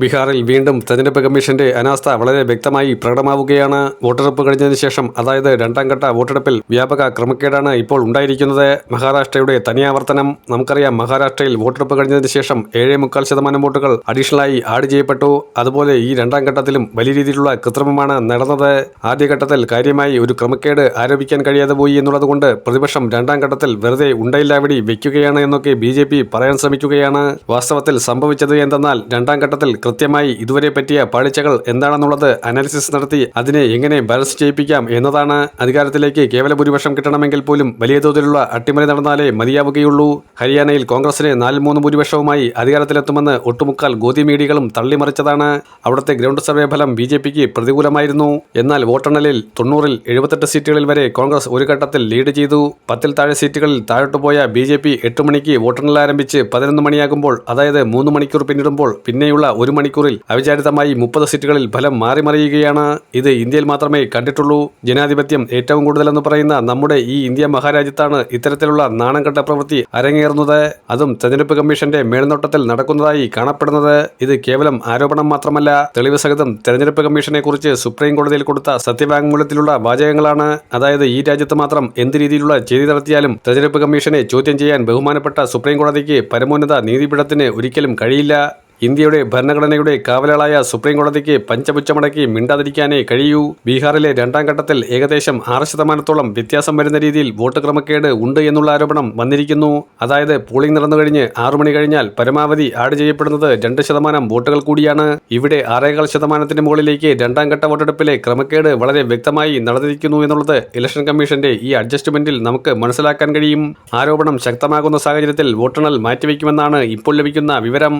ബീഹാറിൽ വീണ്ടും തെരഞ്ഞെടുപ്പ് കമ്മീഷന്റെ അനാസ്ഥ വളരെ വ്യക്തമായി പ്രകടമാവുകയാണ്. വോട്ടെടുപ്പ് കഴിഞ്ഞതിന് ശേഷം അതായത് രണ്ടാം ഘട്ട വോട്ടെടുപ്പിൽ വ്യാപക ക്രമക്കേടാണ് ഇപ്പോൾ ഉണ്ടായിരിക്കുന്നത്. മഹാരാഷ്ട്രയുടെ തനിയാവർത്തനം നമുക്കറിയാം. മഹാരാഷ്ട്രയിൽ വോട്ടെടുപ്പ് കഴിഞ്ഞതിന് ശേഷം ഏഴേ മുക്കാൽ ശതമാനം വോട്ടുകൾ അഡീഷണലായി ആഡ് ചെയ്യപ്പെട്ടു. അതുപോലെ ഈ രണ്ടാം ഘട്ടത്തിലും വലിയ രീതിയിലുള്ള കൃത്രിമമാണ് നടന്നത്. ആദ്യഘട്ടത്തിൽ കാര്യമായി ഒരു ക്രമക്കേട് ആരോപിക്കാൻ കഴിയാതെ പോയി എന്നുള്ളതുകൊണ്ട് പ്രതിപക്ഷം രണ്ടാം ഘട്ടത്തിൽ വെറുതെ ഉണ്ടയില്ലാവിടി വെക്കുകയാണ് എന്നൊക്കെ ബി പറയാൻ ശ്രമിക്കുകയാണ്. വാസ്തവത്തിൽ സംഭവിച്ചത് എന്തെന്നാൽ രണ്ടാം ഘട്ടത്തിൽ കൃത്യമായി ഇതുവരെ പറ്റിയ പാളിച്ചകൾ എന്താണെന്നുള്ളത് അനാലിസിസ് നടത്തി അതിനെ എങ്ങനെ ബാലൻസ് ചെയ്യിപ്പിക്കാം എന്നതാണ് അധികാരത്തിലേക്ക് കേവല ഭൂരിപക്ഷം കിട്ടണമെങ്കിൽ പോലും വലിയ തോതിലുള്ള അട്ടിമറി നടന്നാലേ മതിയാവുകയുള്ളൂ. ഹരിയാനയിൽ കോൺഗ്രസിന് നാല് മൂന്ന് ഭൂരിപക്ഷവുമായി അധികാരത്തിലെത്തുമെന്ന് ഒട്ടുമുക്കാൽ ഗോതി മീഡിയകളും തള്ളിമറിച്ചതാണ്. അവിടുത്തെ ഗ്രൗണ്ട് സർവേ ഫലം ബി ജെ പിക്ക് പ്രതികൂലമായിരുന്നു. എന്നാൽ വോട്ടെണ്ണലിൽ തൊണ്ണൂറിൽ എഴുപത്തെട്ട് സീറ്റുകളിൽ വരെ കോൺഗ്രസ് ഒരു ഘട്ടത്തിൽ ലീഡ് ചെയ്തു. പത്തിൽ താഴെ സീറ്റുകളിൽ താഴോട്ട് പോയ ബി ജെ പി എട്ട് മണിക്ക് വോട്ടെണ്ണൽ ആരംഭിച്ച് പതിനൊന്ന് മണിയാകുമ്പോൾ അതായത് മൂന്ന് മണിക്കൂർ പിന്നിടുമ്പോൾ പിന്നെയുള്ള ഒരു മണിക്കൂറിൽ അവിചാരിതമായി മുപ്പത് സീറ്റുകളിൽ ഫലം മാറിമറിയുകയാണ്. ഇത് ഇന്ത്യയിൽ മാത്രമേ കണ്ടിട്ടുള്ളൂ. ജനാധിപത്യം ഏറ്റവും കൂടുതലെന്ന് പറയുന്ന നമ്മുടെ ഈ ഇന്ത്യ മഹാരാജ്യത്താണ് ഇത്തരത്തിലുള്ള നാണം കെട്ട പ്രവൃത്തി അരങ്ങേറുന്നത്. അതും തെരഞ്ഞെടുപ്പ് കമ്മീഷന്റെ മേൽനോട്ടത്തിൽ നടക്കുന്നതായി കാണപ്പെടുന്നത്. ഇത് കേവലം ആരോപണം മാത്രമല്ല തെളിവ് സഹിതം തെരഞ്ഞെടുപ്പ് കമ്മീഷനെ കുറിച്ച് സുപ്രീം കോടതിയിൽ കൊടുത്ത സത്യവാങ്മൂലത്തിലുള്ള വാചകങ്ങളാണ്. അതായത് ഈ രാജ്യത്ത് മാത്രം എന്ത് രീതിയിലുള്ള ചെയ്തി നടത്തിയാലും തെരഞ്ഞെടുപ്പ് കമ്മീഷനെ ചോദ്യം ചെയ്യാൻ ബഹുമാനപ്പെട്ട സുപ്രീം കോടതിക്ക് പരമോന്നത നീതിപീഠത്തിന് ഒരിക്കലും കഴിയില്ല. ഇന്ത്യയുടെ ഭരണഘടനയുടെ കാവലാളായ സുപ്രീം കോടതിക്ക് മിണ്ടാതിരിക്കാനേ കഴിയൂ. ബീഹാറിലെ രണ്ടാം ഘട്ടത്തിൽ ഏകദേശം ആറ് ശതമാനത്തോളം വ്യത്യാസം വരുന്ന രീതിയിൽ വോട്ട് ക്രമക്കേട് ഉണ്ട് എന്നുള്ള ആരോപണം വന്നിരിക്കുന്നു. അതായത് പോളിംഗ് നടന്നു കഴിഞ്ഞ് ആറു മണി കഴിഞ്ഞാൽ പരമാവധി ആഡ് ചെയ്യപ്പെടുന്നത് രണ്ട് ശതമാനം വോട്ടുകൾ കൂടിയാണ്. ഇവിടെ ആറേകാൽ ശതമാനത്തിന് മുകളിലേക്ക് രണ്ടാം ഘട്ട വോട്ടെടുപ്പിലെ ക്രമക്കേട് വളരെ വ്യക്തമായി നടന്നിരിക്കുന്നു എന്നുള്ളത് ഇലക്ഷൻ കമ്മീഷന്റെ ഈ അഡ്ജസ്റ്റ്മെന്റിൽ നമുക്ക് മനസ്സിലാക്കാൻ കഴിയും. ആരോപണം ശക്തമാകുന്ന സാഹചര്യത്തിൽ വോട്ടെണ്ണൽ മാറ്റിവെക്കുമെന്നാണ് ഇപ്പോൾ ലഭിക്കുന്ന വിവരം.